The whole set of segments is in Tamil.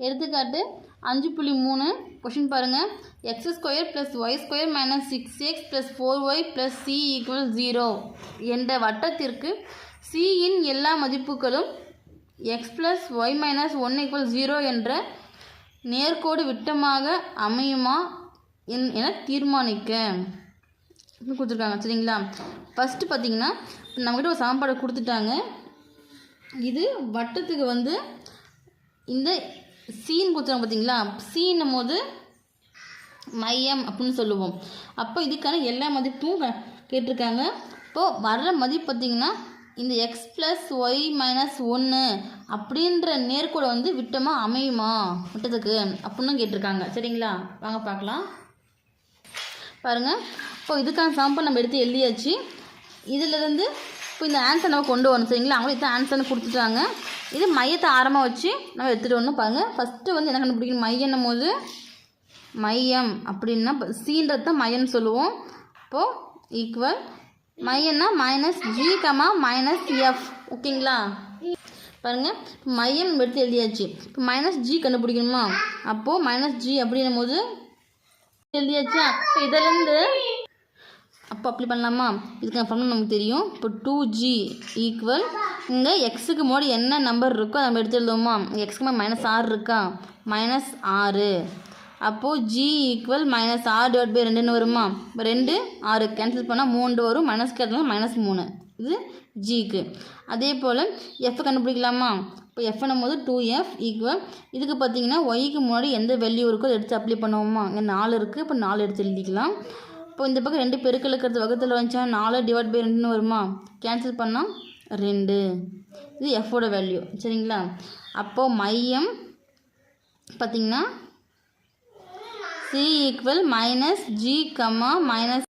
எடுத்துக்காட்டு அஞ்சு புள்ளி மூணு கொஷின் பாருங்கள் x square plus y square minus six x plus four y plus c equal zero என்ற வட்டத்திற்கு சியின் எல்லா மதிப்புகளும் x plus y minus one equal zero என்ற நேர்கோடு விட்டமாக அமையுமா என்- என தீர்மானிக்க. கொடுத்துருக்காங்க சரிங்களா? ஃபஸ்ட்டு பார்த்தீங்கன்னா நம்மக்கிட்ட ஒரு சமன்பாடு கொடுத்துட்டாங்க. இது வட்டத்துக்கு வந்து இந்த சீன் கொடுத்துருவாங்க பார்த்தீங்களா சீனும் போது மையம் அப்படின்னு சொல்லுவோம். அப்போ இதுக்கான எல்லா மதிப்பும் கேட்டிருக்காங்க. இப்போது வர்ற மதிப்பு பார்த்தீங்கன்னா இந்த எக்ஸ் ப்ளஸ் ஒய் மைனஸ் ஒன்று அப்படின்ற நேர்கோடை வந்து விட்டமாக அமையுமா? விட்டதுக்கு அப்படின்னு கேட்டிருக்காங்க. சரிங்களா? வாங்க பார்க்கலாம். பாருங்கள் இப்போ இதுக்கான சாம்பிள் நம்ம எடுத்து எழுதியாச்சு. இதிலிருந்து இப்போ இந்த ஆன்சர் நம்ம கொண்டு வரணும் சரிங்களா? அவங்களும் இதான் ஆன்சர்னு கொடுத்துட்டாங்க. இது மையத்தை ஆரமாக வச்சு நம்ம எடுத்துகிட்டு வரணும் பாருங்கள் ஃபஸ்ட்டு வந்து என்ன கண்டுபிடிக்கணும்? மையன்னும் போது மையம் அப்படின்னா சீன்றது தான் மையம்னு சொல்லுவோம். இப்போது equal மையம்னா minus g comma minus f ஓகேங்களா? பாருங்கள் மையம் எடுத்து எழுதியாச்சு. இப்போ மைனஸ் ஜி கண்டுபிடிக்கணுமா? அப்போது மைனஸ் ஜி அப்படின்னும் போது எழுதியாச்சா? இப்போ இதிலேருந்து அப்போ அப்ளை பண்ணலாமா? இதுக்கான ஃபார்முலா நமக்கு தெரியும். இப்போ டூ ஜி ஈக்குவல் இங்கே எக்ஸுக்கு முன்னாடி என்ன நம்பர் இருக்கோ நம்ம எடுத்து எழுதுவோமா? எக்ஸுக்கு மைனஸ் ஆறு இருக்கா? மைனஸ் ஆறு அப்போது ஜி ஈக்குவல் மைனஸ் ஆறு டிவைட் பை ரெண்டுன்னு வருமா? இப்போ ரெண்டு ஆறு. கேன்சல் பண்ணால் மூன்று வரும். மைனஸ் கேட்டலாம் மைனஸ் மூணு. இது ஜிக்கு அதே போல் எஃப் கண்டுபிடிக்கலாமா? இப்போ எஃப்னும் போது டூ எஃப் ஈக்குவல் இதுக்கு பார்த்தீங்கன்னா ஒய்க்கு முன்னாடி எந்த வெல்யூ இருக்கோ அதை எடுத்து அப்ளை பண்ணுவோமா? இங்கே நாலு இருக்குது இப்போ நாலு எடுத்து எழுதிக்கலாம். இப்போ இந்த பக்கம் ரெண்டு பெருக்கள் இருக்கிறது வகத்தில் வந்துச்சா? நாலு டிவைட் பை ரெண்டுன்னு வருமா? கேன்சல் பண்ணால் ரெண்டு. இது எஃபோட வேல்யூ சரிங்களா? அப்போது மையம் பார்த்தீங்கன்னா c equal minus g comma minus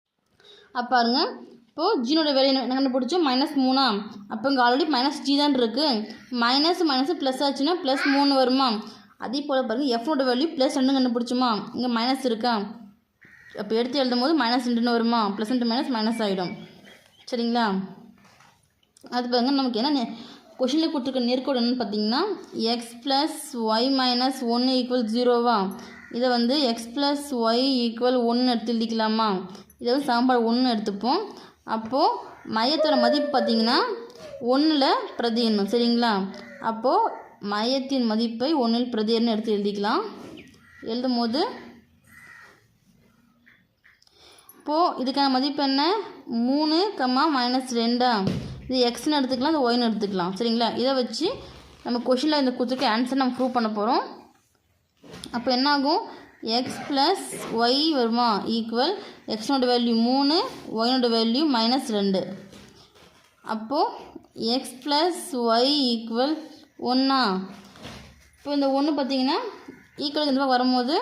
அப்போ பாருங்க. இப்போது ஜீனோட வேல்யூ என்ன கண்டுபிடிச்சோம் மைனஸ் மூணா. அப்போ இங்கே ஆல்ரெடி மைனஸ் ஜி தான் இருக்குது மைனஸ் மைனஸ் ப்ளஸ் ஆச்சுன்னா ப்ளஸ் மூணு வருமா? அதே போல் பாருங்கள் எஃப்னோட வேல்யூ ப்ளஸ் ரெண்டு கண்டுபிடிச்சோமா? இங்கே மைனஸ் இருக்கா? அப்போ எடுத்து எழுதும் போது மைனஸ் ரெண்டுன்னு வருமா? ப்ளஸ் இன்ட்டு மைனஸ் மைனஸ் ஆகிடும் சரிங்களா? அது பாருங்க நமக்கு என்ன கொஷினில் கொடுத்துருக்க நேர்கோடு என்னன்னு பார்த்தீங்கன்னா எக்ஸ் ப்ளஸ் ஒய் மைனஸ் ஒன்று ஈக்குவல் ஜீரோவா இதை வந்து எக்ஸ் ப்ளஸ் ஒய் ஈக்குவல் ஒன்று எடுத்து எழுதிக்கலாமா? இதை வந்து சாம்பார் ஒன்று எடுத்துப்போம். அப்போது மையத்தோட மதிப்பு பார்த்தீங்கன்னா ஒன்றில் பிரதியணும் சரிங்களா? அப்போது மையத்தின் மதிப்பை ஒன்றில் பிரதியன்னு எடுத்து எழுதிக்கலாம். எழுதும் போது இப்போது இதுக்கான மதிப்பு என்ன? மூணு கம்மா மைனஸ் ரெண்டா? இது எக்ஸ்னு எடுத்துக்கலாம் இது ஒய்னு எடுத்துக்கலாம். சரிங்களா? இதை வச்சு நம்ம கொஷினில் இந்த கொடுத்துருக்க ஆன்சர் நம்ம ப்ரூவ் பண்ண போகிறோம் அப்போ என்ன ஆகும் எக்ஸ் ப்ளஸ் ஒய் வருமா ஈக்குவல் எக்ஸ்னோட வேல்யூ மூணு ஒய்னோட வேல்யூ மைனஸ் ரெண்டு. அப்போது எக்ஸ் ப்ளஸ் ஒய் ஈக்குவல் ஒன்றா இப்போ இந்த ஒன்று பார்த்தீங்கன்னா ஈக்குவல் இந்த வரும்போது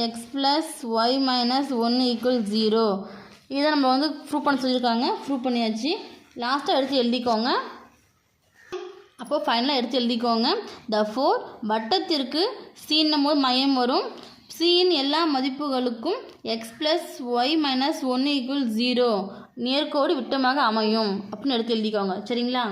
எக்ஸ் ப்ளஸ் ஒய் மைனஸ் ஒன்று ஈக்குவல் ஜீரோ இதை நம்ம வந்து ப்ரூவ் பண்ண சொல்லியிருக்காங்க. ப்ரூவ் பண்ணியாச்சு. லாஸ்ட்டாக எடுத்து எழுதிக்கோங்க. அப்போது ஃபைனலாக எடுத்து எழுதிக்கோங்க. த ஃபோர் வட்டத்திற்கு சீன்னும் போது மையம் வரும். சியின் எல்லா மதிப்புகளுக்கும் எக்ஸ் ப்ளஸ் ஒய் மைனஸ் ஒன்று ஈக்குவல் ஜீரோ நேர்கோடு விட்டமாக அமையும். அப்படின்னு எடுத்து எழுதிக்கோங்க. சரிங்களா?